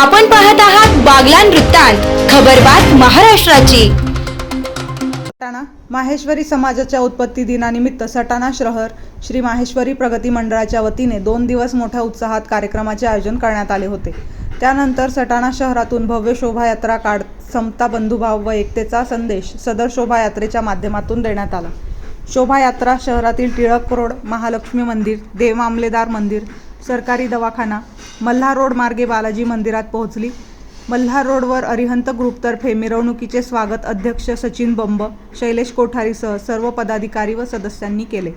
आपण पाहत आहात बागलान वृत्तांत खबरबात महाराष्ट्राची. सटाणा माहेश्वरी समाजाच्या उत्पत्ती दिनानिमित्त सटाणा शहर श्री माहेश्वरी प्रगती मंडळाच्या वतीने दोन दिवस मोठ्या उत्साहात कार्यक्रमाचे आयोजन करण्यात आले होते. त्यानंतर सटाणा शहरातून भव्य शोभायात्रा काढ समता बंधुभाव व एकतेचा संदेश सदर शोभायात्रेच्या माध्यमातून देण्यात आला. शोभायात्रा शहरातील टिळक रोड महालक्ष्मी मंदिर देव मामलेदार मंदिर सरकारी दवाखाना मल्हार रोड मार्गे बालाजी मंदिरात पोहोचली. मल्हार रोडवर अरिहंत ग्रुपतर्फे मिरवणुकीचे स्वागत अध्यक्ष सचिन बंब शैलेश कोठारीसह सर्व पदाधिकारी व सदस्यांनी केले.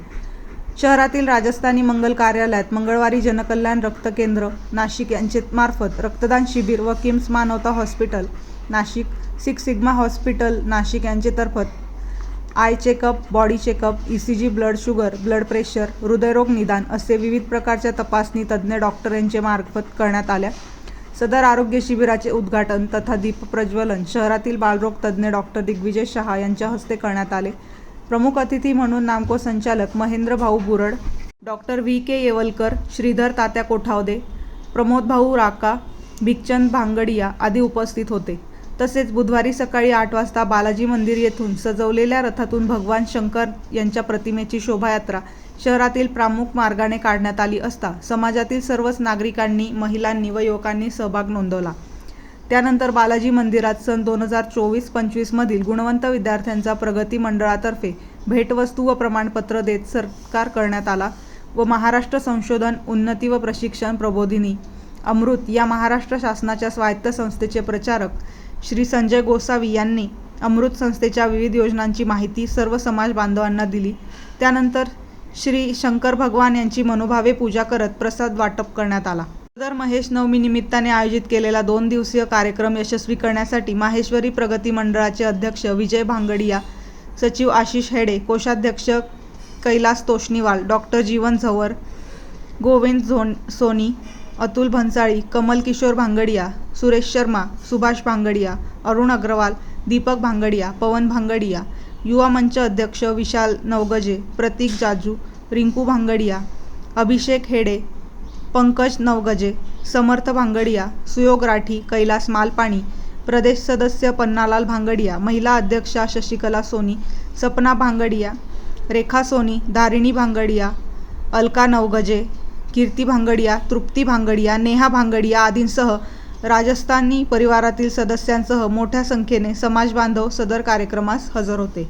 शहरातील राजस्थानी मंगल कार्यालयात मंगळवारी जनकल्याण रक्त केंद्र नाशिक यांचे मार्फत रक्तदान शिबिर व KIMS Manavata hospital Nashik six sigma hospital Nashik यांचेतर्फत eye checkup body checkup E C G blood sugar blood pressure हृदयरोग निदान असे विविध प्रकारच्या तपासणी तज्ज्ञ डॉक्टर यांचे मार्फत करण्यात आल्या. सदर आरोग्य शिबिराचे उद्घाटन तथा दीप प्रज्वलन शहरातील बालरोग तज्ज्ञ डॉक्टर दिग्विजय शहा यांच्या हस्ते करण्यात आले. प्रमुख अतिथी म्हणून नामको संचालक Mahendra bhau Burad doctor V K Yevalkar Shridhar Tatya Kothawade Pramod bhau Raka Bhikchand Bhangadia आदी उपस्थित होते. तसेच बुधवारी सकाळी आठ वाजता बालाजी मंदिर येथून सजवलेल्या रथातून भगवान शंकर यांच्या प्रतिमेची शोभायात्रा शहरातील प्रामुख मार्गाने काढण्यात आली असता समाजातील सर्वच नागरिकांनी महिलांनी व युवकांनी सहभाग नोंदवला. त्यानंतर बालाजी मंदिरात सन दोन हजार चोवीस पंचवीसमधील गुणवंत विद्यार्थ्यांचा प्रगती मंडळातर्फे भेटवस्तू व प्रमाणपत्र देत सरकार करण्यात आला व महाराष्ट्र संशोधन उन्नती व प्रशिक्षण प्रबोधिनी अमृत या महाराष्ट्र शासनाच्या स्वायत्त संस्थेचे प्रचारक श्री संजय गोसावी यांनी अमृत संस्थेच्या विविध योजनांची माहिती सर्व समाज बांधवांना दिली. त्यानंतर श्री शंकर भगवान यांची मनोभावे पूजा करत प्रसाद वाटप करण्यात आला. सदर महेश नवमी निमित्ताने आयोजित केलेला दोन दिवसीय कार्यक्रम यशस्वी करण्यासाठी माहेश्वरी प्रगती मंडळाचे अध्यक्ष विजय भांगडिया सचिव आशिष हेडे कोषाध्यक्ष कैलास तोष्णीवाल डॉक्टर जीवन झवर गोविंद झोन सोनी अतुल भन्साळी कमल किशोर भांगडिया सुरेश शर्मा सुभाष भांगडिया अरुण अग्रवाल दीपक भांगडिया पवन भांगडिया युवा मंच अध्यक्ष विशाल नवगजे प्रतीक जाजू रिंकू भांगडिया अभिषेक हेडे पंकज नवगजे समर्थ भांगडिया सुयोग राठी कैलास मालपाणी प्रदेश सदस्य पन्नालाल भांगडिया महिला अध्यक्षा शशिकला सोनी सपना भांगडिया रेखा सोनी धारिणी भांगडिया अलका नवगजे कीर्ती भांगडिया तृप्ती भांगडिया नेहा भांगडिया आदींसह राजस्थानी परिवारातील सदस्यांसह मोठ्या संख्येने समाजबांधव सदर कार्यक्रमास हजर होते.